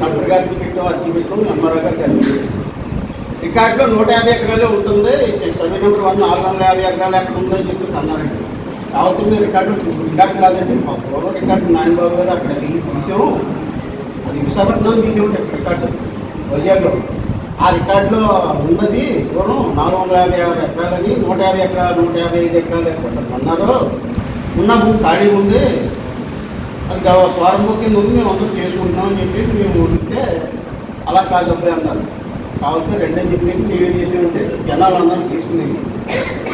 Collector గారికి పెట్టాం అర్జీ పెట్టాం ఎంఆర్ఓ గారికి అర్జీ పెట్టాం రికార్డులో నూట యాభై ఎకరాలే ఉంటుంది. సర్వే నెంబర్ వన్ నాలుగు వందల యాభై ఎకరాలు ఎక్కడ ఉందో చెప్పేసి అన్నారండి. కాబట్టి మీరు రికార్డు రికార్డు కాదండి. మా పూర్వ రికార్డు నాయనబాబు గారు అక్కడ దిగి తీసాము. అది విశాఖపట్నం తీసేమంటే రికార్డు. వైజాగ్లో ఆ రికార్డులో ఉన్నది పూర్వం నాలుగు వందల యాభై ఆరు ఎకరాలని నూట యాభై ఎకరాలు నూట యాభై ఐదు ఎకరాలు ఎక్కడ అన్నారు. ఉన్న భూమి ఖాళీ ఉంది. అది గవ- కింద ఉంది మేము అందరూ చేసుకుంటున్నాం అని చెప్పి మేము ఉంటే అలా కాదు అబ్బాయి అన్నారు. కాకపోతే రెండని చెప్పేసి మేమేం చేసి ఉంటే జనాలు అందరూ తీసుకుని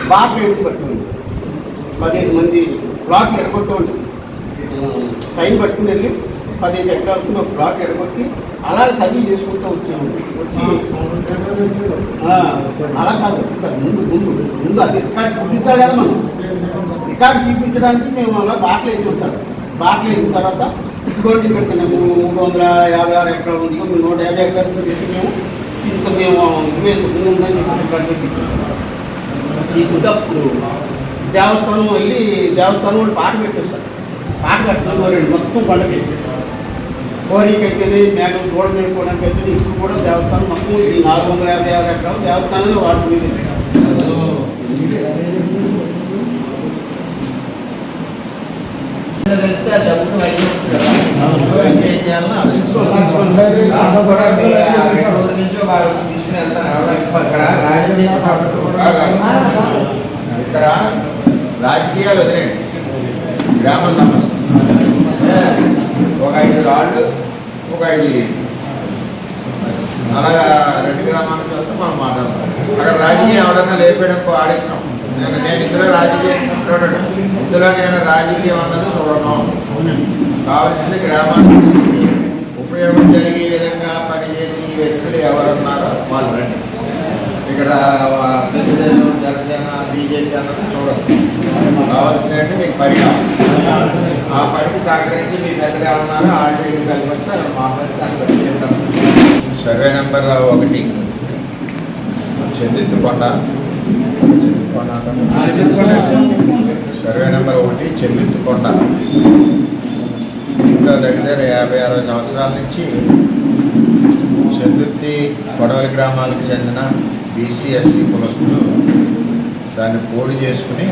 బాగా పేరు పట్టుకుంది. పదిహేను మంది ప్లాట్ ఎడగొట్టు టైం పట్టుకుని వెళ్ళి పదిహేను ఎకరాలకు ఒక ప్లాట్ ఎడగొట్టి అలాగే సర్వీ చేసుకుంటూ వచ్చాము. వచ్చి అలా కాదు ముందు ముందు ముందు అది రికార్డ్ చూపిస్తాడు కదా మనం. రికార్డ్ చూపించడానికి మేము అలా బాటలు వేసాం సార్ బాటలు వేసిన తర్వాత ఇదిగోండి ఇక్కడికి మేము మూడు వందల యాభై ఆరు ఎకరాలు ఉంది. మేము నూట యాభై ఎకరాలు పెట్టి మేము ఇంత మేము ఇవి ఉందని చెప్పి రికార్డ్ దేవస్థానం వెళ్ళి దేవస్థానం వాళ్ళు పాట పెట్టేస్తారు పాట కట్టడం కోరండి మొత్తం పండుగ కోరిక అయితే మేఘం గోడ మేపుకోవడానికి అయితే ఇప్పుడు కూడా దేవస్థానం మొత్తం ఈ నాలుగు వందల యాభై ఆరు ఎకరాలు దేవస్థానంలో వాటి మీద వెళ్తే ఆ డబ్బులు వైద్యం ఏం చేయాలని ఆలోచిస్తున్నాను. దాంతో కూడా మీ ఆ రెండు రోజుల నుంచి వారు తీసుకుని వెళ్తాను ఇక్కడ రాజకీయ ఇక్కడ రాజకీయాలు వదిలేండి గ్రామ సమస్య ఒక ఐదు రాళ్ళు ఒక ఐదు అలాగా రెండు గ్రామాలకు వస్తే మనం మాట్లాడతాం అక్కడ రాజకీయం ఎవడన్నా లేపేయడం ఆడిస్తాం నేను నేను ఇందులో రాజకీయం ఉంటాడు ఇందులో నేను రాజకీయం అన్నది చూడను. కావలసింది గ్రామానికి ఉపయోగం జరిగే విధంగా పనిచేసి వ్యక్తులు ఎవరున్నారో వాళ్ళు రండి. ఇక్కడ ఆ, తెలుగుదేశం జనసేన బీజేపీ అన్నది చూడదు కావాల్సింది అంటే మీకు పని ఆ పనికి సహకరించి మీ పెద్దలు ఉన్నారో ఆల్రెడీ కలిపిస్తే మాట్లాడితే అక్కడ దాన్ని బట్టి సర్వే నెంబర్ ఒకటి. చెందిత్తుకొండ. సర్వే నెంబర్ ఒకటి చెందిత్తుకొండ ఇంట్లో దగ్గర యాభై అరవై సంవత్సరాల నుంచి చెందుర్తి కొడవలి గ్రామాలకు చెందిన బీసీఎస్సీ కులస్తులు దాన్ని పోడు చేసుకుని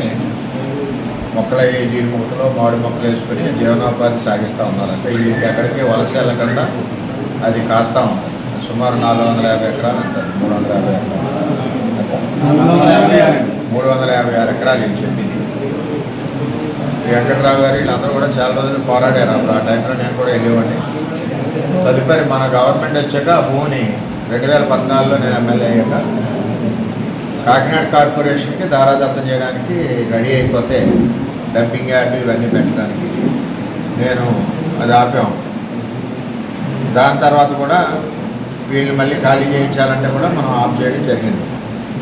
మొక్కల జీడి మొక్కలు మామిడి మొక్కలు వేసుకుని జీవనోపాధి సాగిస్తూ ఉన్నారు. అంటే వీళ్ళు వలస వెళ్ళకుండా అది కాస్తూ ఉంటుంది. సుమారు నాలుగు వందల యాభై ఎకరాలు అంత మూడు వందల యాభై ఎకరాలు. మూడు వందల యాభై ఆరు ఎకరాలు వీళ్ళు చెప్పింది వెంకట్రావు గారు వీళ్ళందరూ కూడా చాలా రోజులు పోరాడారు. అప్పుడు ఆ టైంలో నేను కూడా వెళ్ళేవాడిని. తదుపరి మన గవర్నమెంట్ వచ్చాక ఆ భూమిని రెండు వేల పద్నాలుగులో నేను ఎమ్మెల్యే అయ్యాక కాకినాడ కార్పొరేషన్కి దారాదత్తం చేయడానికి రెడీ అయిపోతే డంపింగ్ యార్డు ఇవన్నీ పెట్టడానికి నేను అది ఆపాం. దాని తర్వాత కూడా వీళ్ళు మళ్ళీ ఖాళీ చేయించాలంటే కూడా మనం ఆఫ్ చేయడం జరిగింది.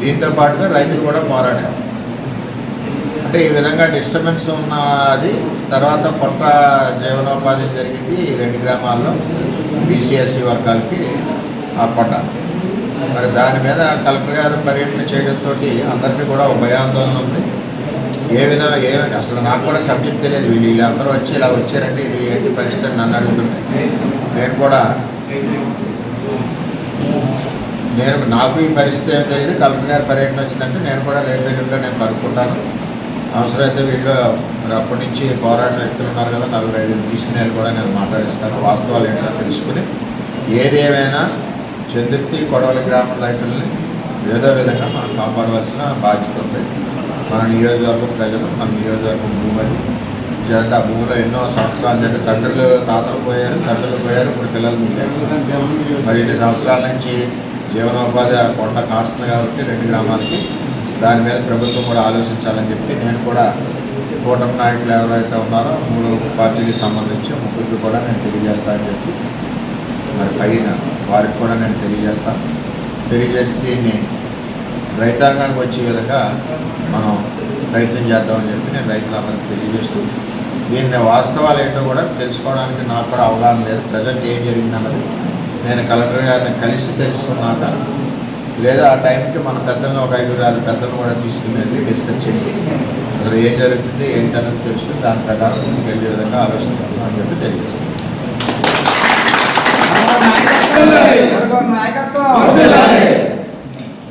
దీంతో పాటుగా రైతులు కూడా పోరాడారు. అంటే ఈ విధంగా డిస్టర్బెన్స్ ఉన్నది తర్వాత పొట్ట జీవనోపాధి జరిగింది ఈ రెండు గ్రామాల్లో బీసీఎస్సీ వర్గాలకి ఆ పొట్ట మరి దాని మీద కలెక్టర్ గారు పర్యటన చేయడంతో అందరికీ కూడా ఒక భయాందోళన ఉంది. ఏ విధంగా ఏ అసలు నాకు కూడా సబ్జెక్ట్ తెలియదు. వీళ్ళు వీళ్ళందరూ వచ్చి ఇలా వచ్చారంటే ఇది ఏంటి పరిస్థితి నన్ను అడుగుతుంటే నేను కూడా నేను నాకు ఈ పరిస్థితి ఏం తెలియదు కలెక్టర్ గారి పర్యటన వచ్చిందంటే నేను కూడా రేపు దగ్గరలో నేను కనుక్కుంటాను అవసరమైతే వీళ్ళు మరి అప్పటి నుంచి పోరాడిన వ్యక్తులు ఉన్నారు కదా నలుగురు ఐదుగురు తీసుకుని కూడా నేను మాట్లాడిస్తాను. వాస్తవాలు ఏంటో తెలుసుకుని ఏదేమైనా చందుర్తి కొడవలి గ్రామ రైతుల్ని ఏదో విధంగా మనం కాపాడవలసిన బాధ్యత ఉంది. మన నియోజకవర్గం ప్రజలు మన నియోజకవర్గం భూమి జగన్ ఆ భూమిలో ఎన్నో సంవత్సరాలు అంటే తండ్రులు తాతలు పోయారు తండ్రులు పోయారు ఇప్పుడు పిల్లలు మిగిలారు మరి ఇన్ని సంవత్సరాల నుంచి జీవనోపాధి ఆ కొండ కాస్తుంది కాబట్టి రెండు గ్రామాలకి. దాని మీద ప్రభుత్వం కూడా ఆలోచించాలని చెప్పి నేను కూడా కూటమి నాయకులు ఎవరైతే ఉన్నారో మూడు పార్టీకి సంబంధించి ముగ్గురికి కూడా నేను తెలియజేస్తానని చెప్పి మరి పైన వారికి కూడా నేను తెలియజేస్తాను తెలియజేసి దీన్ని రైతాంగానికి వచ్చే విధంగా మనం ప్రయత్నం చేద్దామని చెప్పి నేను రైతులందరికీ తెలియజేస్తూ దీని వాస్తవాలు ఏంటో కూడా తెలుసుకోవడానికి నాకు కూడా అవగాహన లేదు. ప్రజెంట్ ఏం జరిగిందన్నది నేను కలెక్టర్ గారిని కలిసి తెలుసుకున్నాక లేదా ఆ టైంకి మన పెద్దలను ఒక ఐదుగురు ఆరు పెద్దలు కూడా తీసుకునేది డిస్కస్ చేసి అసలు ఏం జరుగుతుంది ఏంటనేది తెలుసుకుని దాని ప్రకారం ముందుకు వెళ్ళే విధంగా ఆలోచిస్తున్నాను అని చెప్పి తెలియజేస్తాను. నాయకత్వం